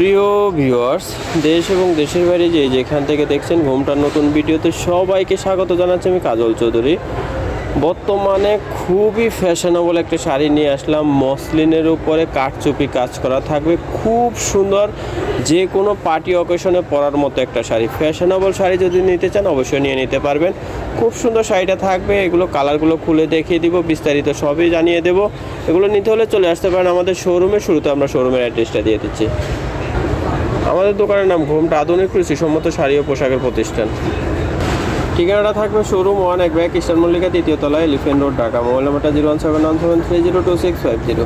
প্রিয় ভিউয়ার্স দেশ এবং দেশের বাইরে যে যেখান থেকে দেখছেন ঘুমটার নতুন ভিডিওতে সবাইকে স্বাগত জানাচ্ছি আমি কাজল চৌধুরী। বর্তমানে খুবই ফ্যাশনেবল একটা শাড়ি নিয়ে আসলাম। মসলিনের উপরে কাঠচুপি কাজ করা থাকবে। খুব সুন্দর যে কোনো পার্টি অকেশনে পরার মতো একটা শাড়ি। ফ্যাশনেবল শাড়ি যদি নিতে চান অবশ্যই নিয়ে নিতে পারবেন। খুব সুন্দর শাড়িটা থাকবে। এগুলো কালারগুলো খুলে দেখিয়ে দিব, বিস্তারিত সবই জানিয়ে দেব। এগুলো নিতে হলে চলে আসতে পারেন আমাদের শোরুমে শুরুতে আমরা শোরুমের অ্যাড্রেসটা দিয়ে দিচ্ছি। আমাদের দোকানের নাম ঘুমটা আধুনিক কৃষি কৃষিসম্মত শাড়ি ও পোশাকের প্রতিষ্ঠান। ঠিকানাটা থাকবে শোরুম ওয়ান এক ব্যাগ ইস্টার মল্লিকা তৃতীয় তলায় এলিফেন্ট রোড, ঢাকা। মোবাইল নাম্বারটা zero one seven one seven three zero two six five zero.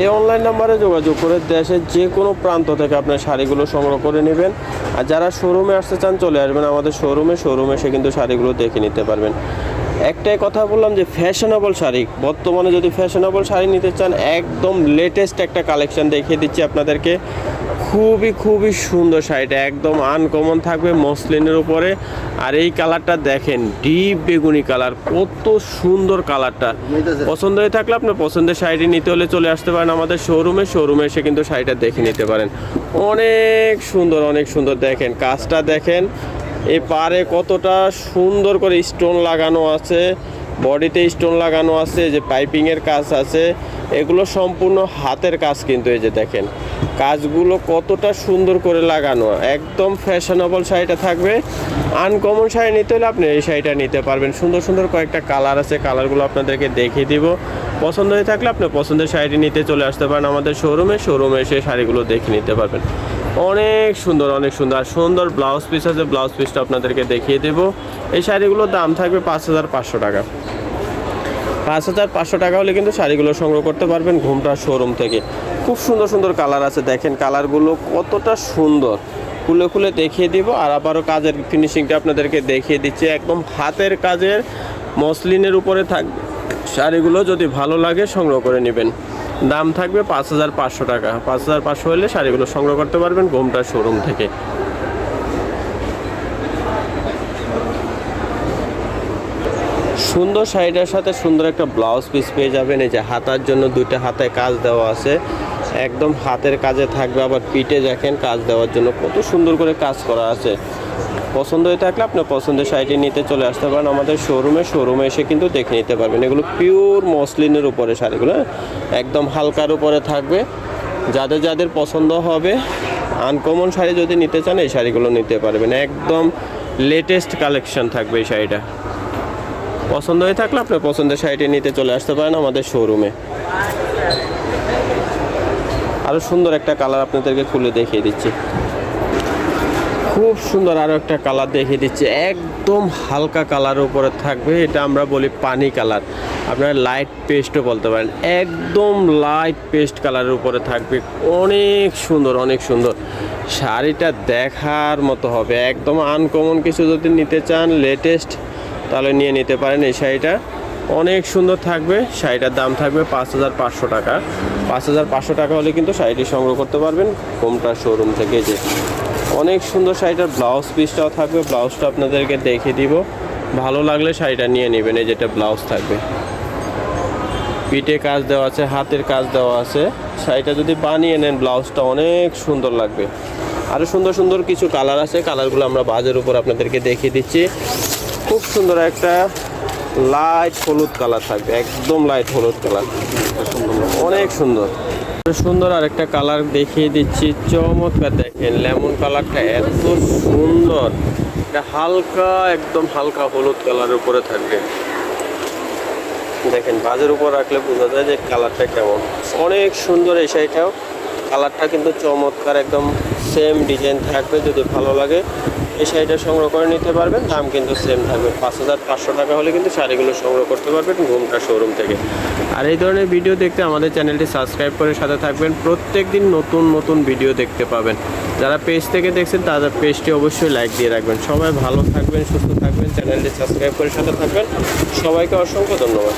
এই অনলাইন নাম্বারে যোগাযোগ করে দেশের যে কোনো প্রান্ত থেকে আপনার শাড়িগুলো সংগ্রহ করে নেবেন। আর যারা শোরুমে আসতে চান চলে আসবেন আমাদের শোরুমে। শোরুমে এসে কিন্তু শাড়িগুলো দেখে নিতে পারবেন। একটাই কথা বললাম যে ফ্যাশনেবল শাড়ি। বর্তমানে যদি ফ্যাশনেবল শাড়ি নিতে চান, একদম লেটেস্ট একটা কালেকশন দেখিয়ে দিচ্ছি আপনাদেরকে। খুবই খুবই সুন্দর শাড়িটা, একদম আনকমন থাকবে মসলিনের উপরে। আর এই কালারটা দেখেন ডিপ বেগুনি কালার, কত সুন্দর কালারটা। পছন্দ হয়ে থাকলে আপনার পছন্দের শাড়িটি নিতে হলে চলে আসতে পারেন আমাদের শোরুমে শোরুমে এসে কিন্তু শাড়িটা দেখে নিতে পারেন। অনেক সুন্দর অনেক সুন্দর দেখেন, কাজটা দেখেন। এ পারে কতটা সুন্দর করে স্টোন লাগানো আছে বডিতে স্টোন লাগানো আছে যে পাইপিংয়ের কাজ আছে, এগুলো সম্পূর্ণ হাতের কাজ কিন্তু এই যে দেখেন। কাজগুলো কতটা সুন্দর করে লাগানো, একদম ফ্যাশনেবল শাড়িটা থাকবে। আনকমন শাড়ি নিতে হলে আপনি এই শাড়িটা নিতে পারবেন। সুন্দর সুন্দর কয়েকটা কালার আছে কালারগুলো আপনাদেরকে দেখিয়ে দিব। পছন্দ হয়ে থাকলে আপনি পছন্দের শাড়িটি নিতে চলে আসতে পারেন আমাদের শোরুমে শোরুমে এসে শাড়িগুলো দেখে নিতে পারবেন। অনেক সুন্দর অনেক সুন্দর। আর সুন্দর ব্লাউজ পিস আছে ব্লাউজ পিসটা আপনাদেরকে দেখিয়ে দেবো। এই শাড়িগুলোর দাম থাকবে পাঁচ হাজার পাঁচশো টাকা। পাঁচ হাজার পাঁচশো টাকা হলে কিন্তু শাড়িগুলো সংগ্রহ করতে পারবেন ঘুমটা শোরুম থেকে। খুব সুন্দর সুন্দর কালার আছে, দেখেন কালারগুলো কতটা সুন্দর। খুলে খুলে দেখিয়ে দিব, আর আবারও কাজের ফিনিশিংটা আপনাদেরকে দেখিয়ে দিচ্ছি। একদম হাতের কাজের মসলিনের উপরে থাকবে শাড়িগুলো যদি ভালো লাগে সংগ্রহ করে নেবেন। দাম থাকবে পাঁচ হাজার পাঁচশো টাকা। পাঁচ হাজার পাঁচশো হলে শাড়িগুলো সংগ্রহ করতে পারবেন ঘুমটা শোরুম থেকে। সুন্দর শাড়িটার সাথে সুন্দর একটা ব্লাউজ পিস পেয়ে যাবেন। এই যে হাতার জন্য দুইটা হাতায় কাজ দেওয়া আছে। একদম হাতের কাজে থাকবে। আবার পিঠে দেখেন কাজ দেওয়ার জন্য কত সুন্দর করে কাজ করা আছে। পছন্দ হয়ে থাকলে আপনার পছন্দের শাড়িটি নিতে চলে আসতে পারেন আমাদের শোরুমে শোরুমে এসে কিন্তু দেখে নিতে পারবেন। এগুলো পিওর মসলিনের উপরে শাড়িগুলো হ্যাঁ? একদম হালকার উপরে থাকবে। যাদের যাদের পছন্দ হবে আনকমন শাড়ি যদি নিতে চান, এই শাড়িগুলো নিতে পারবেন। একদম লেটেস্ট কালেকশন থাকবে এই শাড়িটা। পছন্দ হয়ে থাকলে আপনার পছন্দের শাড়িটি নিতে চলে আসতে পারেন আমাদের শোরুমে আরও সুন্দর একটা কালার আপনাদেরকে খুলে দেখিয়ে দিচ্ছি। খুব সুন্দর আরও একটা কালার দেখিয়ে দিচ্ছি। একদম হালকা কালার উপরে থাকবে, এটা আমরা বলি পানি কালার। আপনারা লাইট পেস্টও বলতে পারেন। একদম লাইট পেস্ট কালারের উপরে থাকবে। অনেক সুন্দর অনেক সুন্দর। শাড়িটা দেখার মতো হবে। একদম আনকমন কিছু যদি নিতে চান লেটেস্ট তাহলে নিয়ে নিতে পারেন এই শাড়িটা। অনেক সুন্দর থাকবে। শাড়িটার দাম থাকবে পাঁচ হাজার পাঁচশো টাকা। পাঁচ হাজার পাঁচশো টাকা হলে কিন্তু শাড়িটি সংগ্রহ করতে পারবেন। কোমটা শোরুম থেকে যে অনেক সুন্দর শাড়িটার ব্লাউজ পিসটাও থাকবে, ব্লাউজটা আপনাদেরকে দেখে দিব। ভালো লাগলে শাড়িটা নিয়ে নেবেন, এই যেটা ব্লাউজ থাকবে। পিঠে কাজ দেওয়া আছে, হাতের কাজ দেওয়া আছে। শাড়িটা যদি বানিয়ে নেন, ব্লাউজটা অনেক সুন্দর লাগবে। আরও সুন্দর সুন্দর কিছু কালার আছে, কালারগুলো আমরা বাজের উপর আপনাদেরকে দেখিয়ে দিচ্ছি। খুব সুন্দর একটা লাইট হলুদ কালার থাকবে, একদম লাইট হলুদ কালার। অনেক সুন্দর। সুন্দর আর একটা কালার দেখিয়ে দিচ্ছি। চমৎকার দেখেন লেমন কালারটা এত সুন্দর। এটা হালকা, একদম হালকা হলুদ কালারের উপরে থাকবে। দেখেন, বাজের উপর রাখলে বোঝা যায় যে কালারটা কেমন। অনেক সুন্দর এই শাড়িটাও। কালারটা কিন্তু চমৎকার, একদম সেম ডিজাইন থাকবে যদি ভালো লাগে। এই শাড়িটা সংগ্রহ করে নিতে পারবেন। দাম কিন্তু সেম থাকবে। পাঁচ হাজার পাঁচশো টাকা হলে কিন্তু শাড়িগুলো সংগ্রহ করতে পারবেন ঘুমটা শোরুম থেকে। আর এই ধরনের ভিডিও দেখতে আমাদের চ্যানেলটি সাবস্ক্রাইব করে সাথে থাকবেন। প্রত্যেক দিন নতুন নতুন ভিডিও দেখতে পাবেন। যারা পেজ থেকে দেখছেন, তাদের পেজটি অবশ্যই লাইক দিয়ে রাখবেন। সবাই ভালো থাকবেন, সুস্থ থাকবেন। চ্যানেলটি সাবস্ক্রাইব করে সাথে থাকবেন। সবাইকে অসংখ্য ধন্যবাদ।